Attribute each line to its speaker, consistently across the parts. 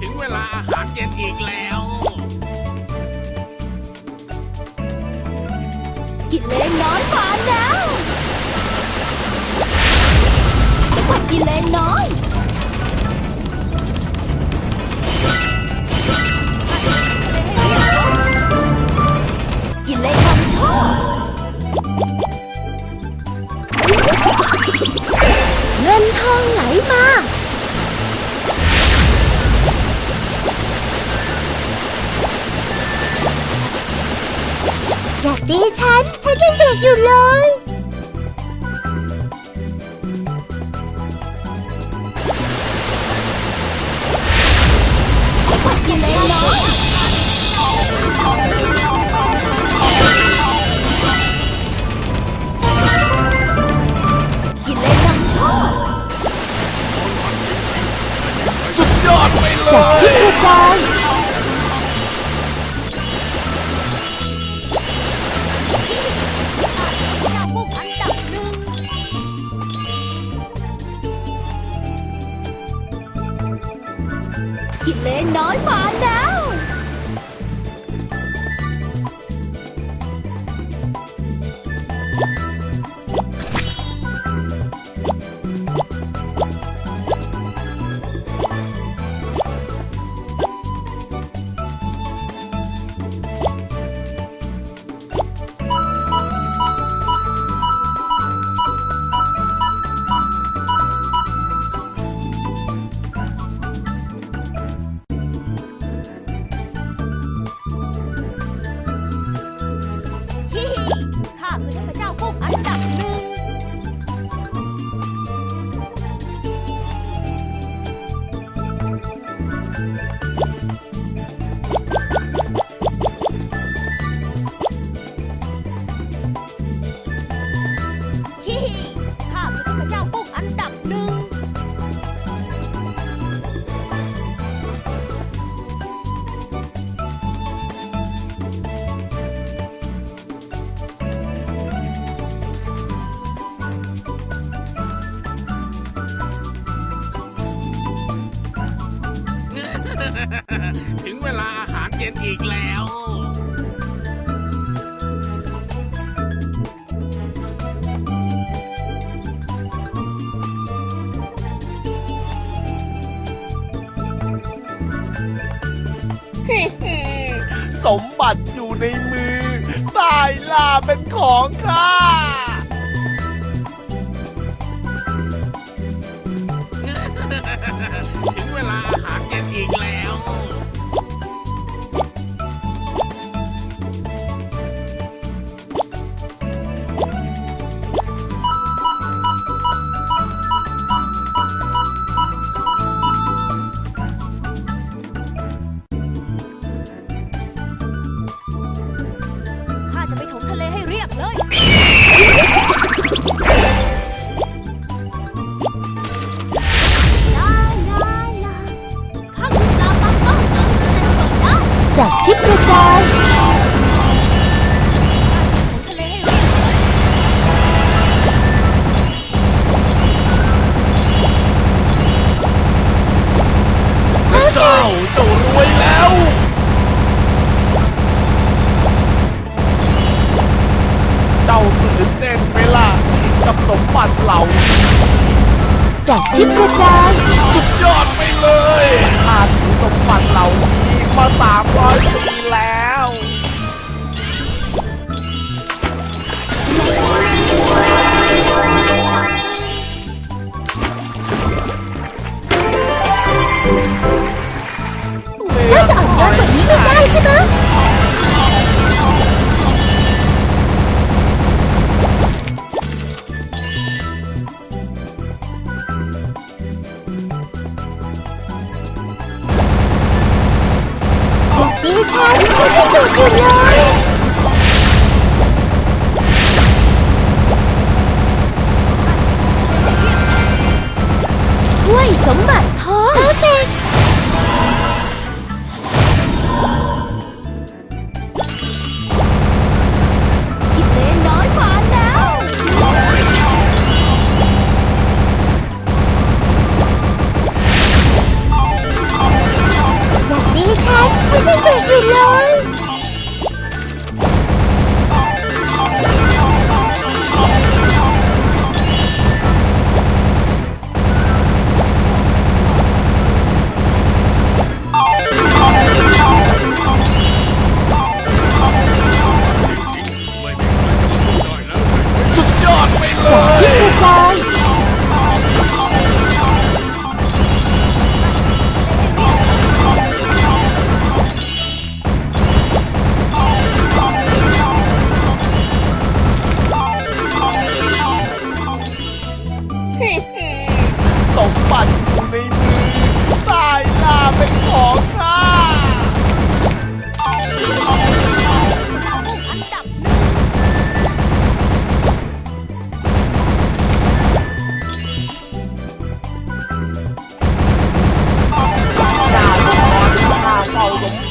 Speaker 1: ถึงเวลาอาหารเย็นอีกแล้ว
Speaker 2: กินเลนน้อยมาแล้วผัดกินเลนน้อย อยู่เลยกินเลยน้อยกินเลยน้ำชอบ
Speaker 1: สุดยอดไปเล
Speaker 2: จากที่
Speaker 1: ย
Speaker 2: กระ กินเล่น้อยมานะ
Speaker 1: ถึงเวลาอาหารเย็นอีกแล้ว
Speaker 3: สมบัติอยู่ในมือตายล่าเป็นของข้า
Speaker 2: ใจากชิปกระจาย
Speaker 3: สุดยอดไปเลยข้าถือสมบัติเหล่านี้มาสามร้อยปีแล้ว
Speaker 2: เจ้าจะอ่อนโยนกว่านี้ไม่ได้ใช่ไหม สมบัติทอง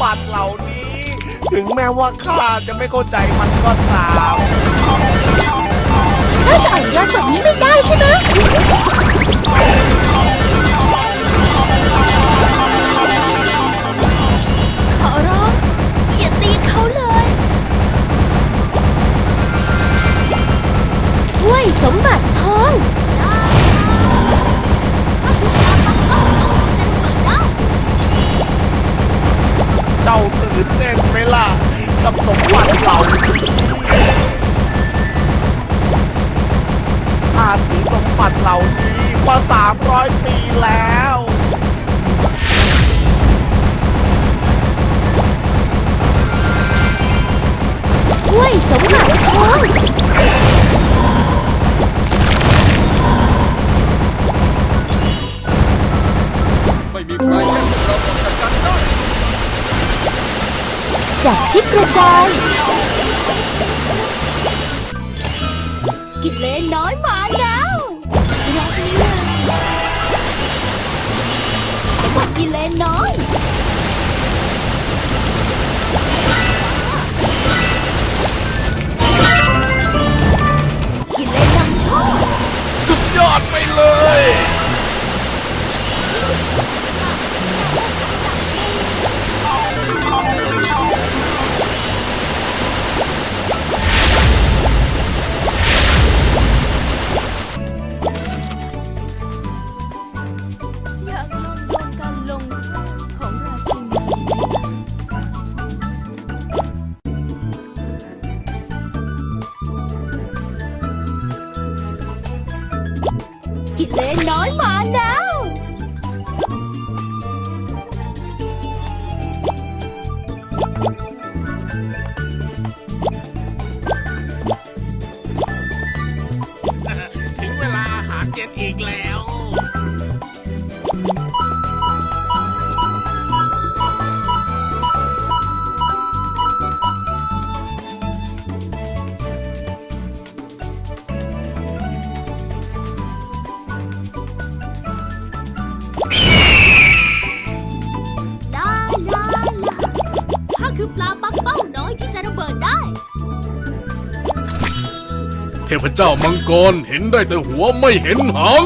Speaker 3: บัติเหล่านี้ ถึงแม้ว่าข้าจะไม่เข้าใจมันก็ตาม
Speaker 2: ถ้าจะอ่อนโยนแบบนี้ไม่ได้ใช่ไหมขอร้องอย่าตีเขาเลยช่วยสมบัติทอง จา
Speaker 3: ก
Speaker 2: ชิปกระจายกิเลนน้อยมาแล้วรักนี้เลยกิเลนน้อย กิเลนน้
Speaker 1: พเจ้ามังกรเห็นได้แต่หัวไม่เห็นหาง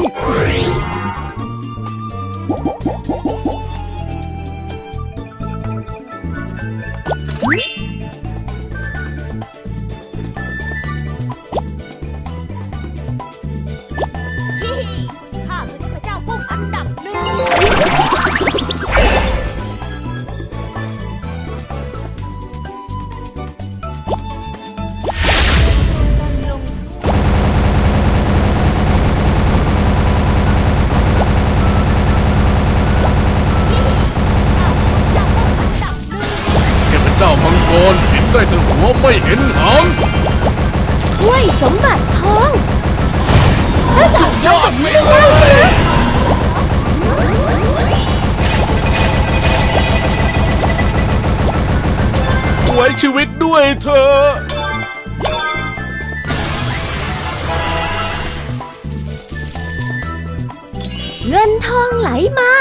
Speaker 1: ได้แต่หัวไม่เห็นหาง
Speaker 2: ช่วยสมบัติทองถ้าจะ
Speaker 3: ยอดไปเลย
Speaker 1: ไว้ชีวิตด้วยเธอ
Speaker 2: เงินทองไหลมา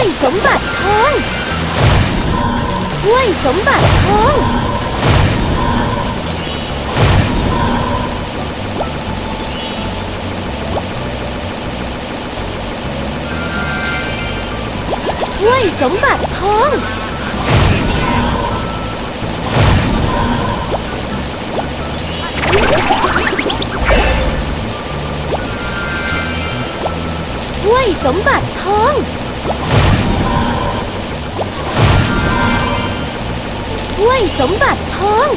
Speaker 2: วยสมบัติทองถ้วยสมบัติทองถ้วยสมบัติทองถ้วยสมบัติทอง ถ้วยสมบัติทอง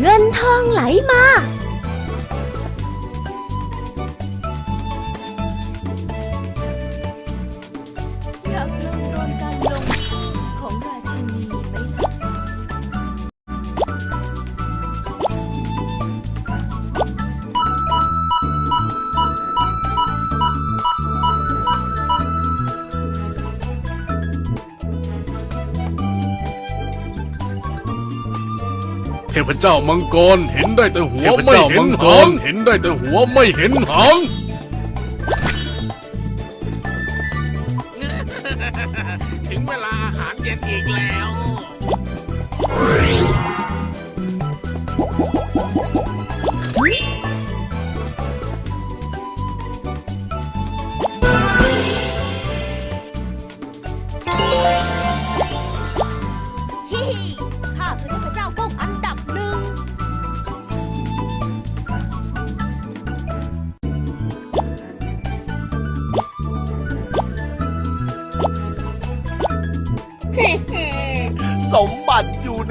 Speaker 2: เงินทองไหลมา
Speaker 1: พเจ้ามังกรเห็นได้แต่หัวไม่เห็นหางเห็นได้แต่หัวไม่เห็นหาง